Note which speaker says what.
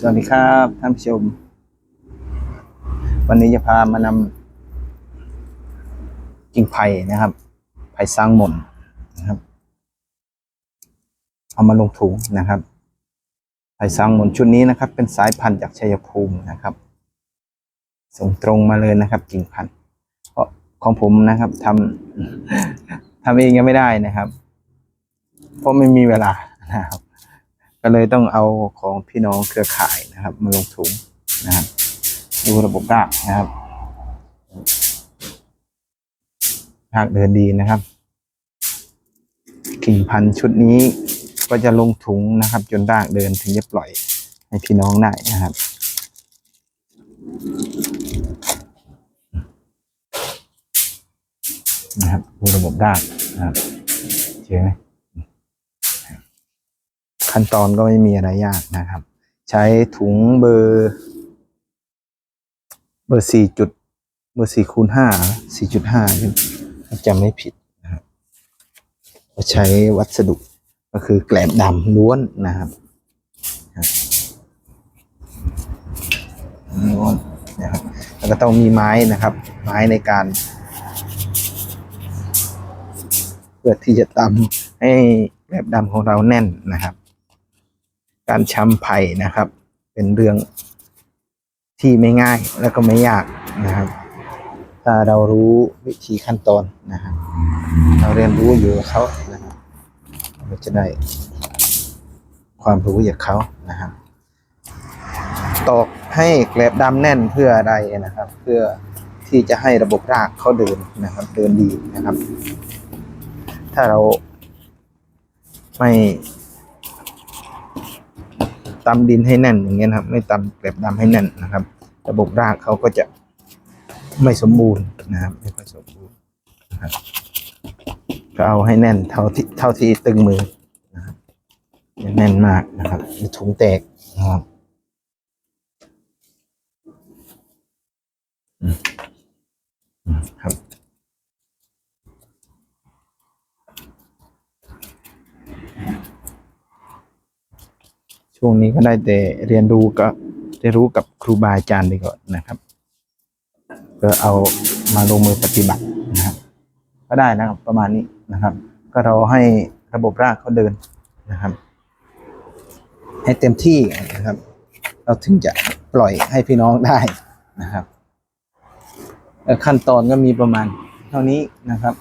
Speaker 1: สวัสดีครับท่านผู้ชม วันนี้จะพามานำกิ่งไผ่นะครับ ไผ่สร้างหม่นนะครับ เอามาลงถุงนะครับ ไผ่สร้างหม่นชุดนี้นะครับ เป็นสายพันธุ์จากชัยภูมินะครับ ส่งตรงมาเลยนะครับ กิ่งพันธุ์เพราะของผมนะครับทำทำเองยังไม่ได้นะครับ เพราะไม่มีเวลานะครับ ก็เลยต้องเอาของพี่น้องเครือข่ายนะครับ มาลงถุงนะครับ ดูระบบรากนะครับรากเดินดีนะครับกิ่งพันชุดนี้ก็จะลงถุงนะครับ จนรากเดินถึงจะปล่อยให้พี่น้องได้นะครับนะครับดูระบบรากนะครับเจอไหม ขั้นตอนก็ไม่มีอะไรยากนะครับ ใช้ถุงเบอร์เบอร์สี่จุดเบอร์สี่คูณห้าสี่จุดห้าถ้าจำไม่ผิดนะครับใช้วัสดุก็คือแกลบดำล้วนนะครับล้วนนะครับแล้วก็ต้องมีไม้นะครับ ไม้ในการ เพื่อที่จะตำให้แกลบดำของเราแน่นนะครับ การช้ำไผ่นะครับ เป็นเรื่องที่ไม่ง่ายแล้วก็ไม่ยากนะครับ ถ้าเรารู้วิธีขั้นตอนนะครับ เราเรียนรู้อยู่กับเขานะครับเราจะได้ความรู้จากเขานะครับ ตอกให้แกลบดำแน่นเพื่ออะไรนะครับ เพื่อที่จะให้ระบบรากเขาเดินนะครับ เดินดีนะครับ ถ้าเราไม่ ตำดินให้แน่นอย่างเงี้ยครับ ไม่ตำเกล็บดำให้แน่นนะครับ ระบบรากเขาก็จะไม่สมบูรณ์นะครับไม่ค่อยสมบูรณ์นะครับก็เอาให้แน่นเท่าที่เท่าที่ตึงมือนะครับอย่แน่นมากนะครับถุงแตกนะครับครับ ช่วงนี้ก็ได้แต่เรียนรู้กับเรียนรู้กับครูบาอาจารย์ดีกว่านนะครับเพื่อเอามาลงมือปฏิบัตินะครับ ก็ได้นะครับประมาณนี้นะครับ ก็เราให้ระบบรากเขาเดินนะครับ ให้เต็มที่นะครับ เราถึงจะปล่อยให้พี่น้องได้นะครับขั้นตอนก็มีประมาณเท่านี้นะครับ